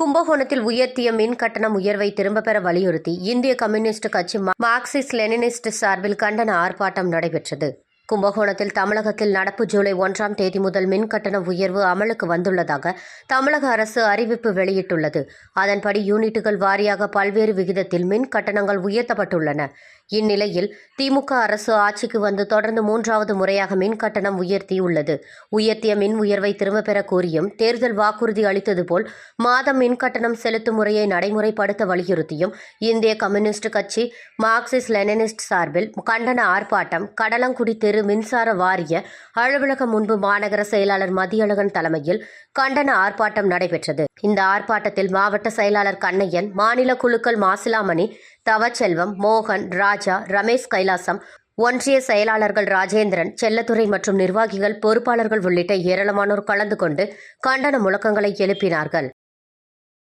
கும்பகோணத்தில் உயர்த்திய மின் கட்டணம் உயர்வை திரும்ப பெற வலியுறுத்தி இந்திய கம்யூனிஸ்ட் கட்சி மார்க்சிஸ்ட் லெனினிஸ்ட் சார்பில் கண்டன ஆர்ப்பாட்டம் நடைபெற்றது. கும்பகோணத்தில் தமிழகத்தில் நடப்பு ஜூலை ஒன்றாம் தேதி முதல் மின் கட்டண உயர்வு அமலுக்கு வந்துள்ளதாக தமிழக அரசு அறிவிப்பு வெளியிட்டுள்ளது. அதன்படி யூனிட்டுகள் வாரியாக பல்வேறு விகிதத்தில் மின் கட்டணங்கள் உயர்த்தப்பட்டுள்ளன. இந்நிலையில் திமுக அரசு ஆட்சிக்கு வந்து தொடர்ந்து மூன்றாவது முறையாக மின் கட்டணம் உயர்த்தியுள்ளது. உயர்த்திய மின் உயர்வை திரும்பப் பெற கோரியும் தேர்தல் வாக்குறுதி அளித்தது போல் மாதம் மின் கட்டணம் செலுத்தும் முறையை நடைமுறைப்படுத்த வலியுறுத்தியும் இந்திய கம்யூனிஸ்ட் கட்சி மார்க்சிஸ்ட் லெனினிஸ்ட் சார்பில் கண்டன ஆர்ப்பாட்டம் கடலங்குடி தெரு மின்சார வாரிய அலுவலகம் முன்பு மாநகர செயலாளர் மதியழகன் தலைமையில் கண்டன ஆர்ப்பாட்டம் நடைபெற்றது. இந்த ஆர்ப்பாட்டத்தில் மாவட்ட செயலாளர் கண்ணையன் மாநில குழுக்கள் மாசிலாமணி தவச்செல்வம் மோகன் ராஜா ரமேஷ் கைலாசம் ஒன்றிய செயலாளர்கள் ராஜேந்திரன் செல்லத்துறை மற்றும் நிர்வாகிகள் பொறுப்பாளர்கள் உள்ளிட்ட ஏராளமானோர் கலந்து கொண்டு கண்டன முழக்கங்களை எழுப்பினார்கள்.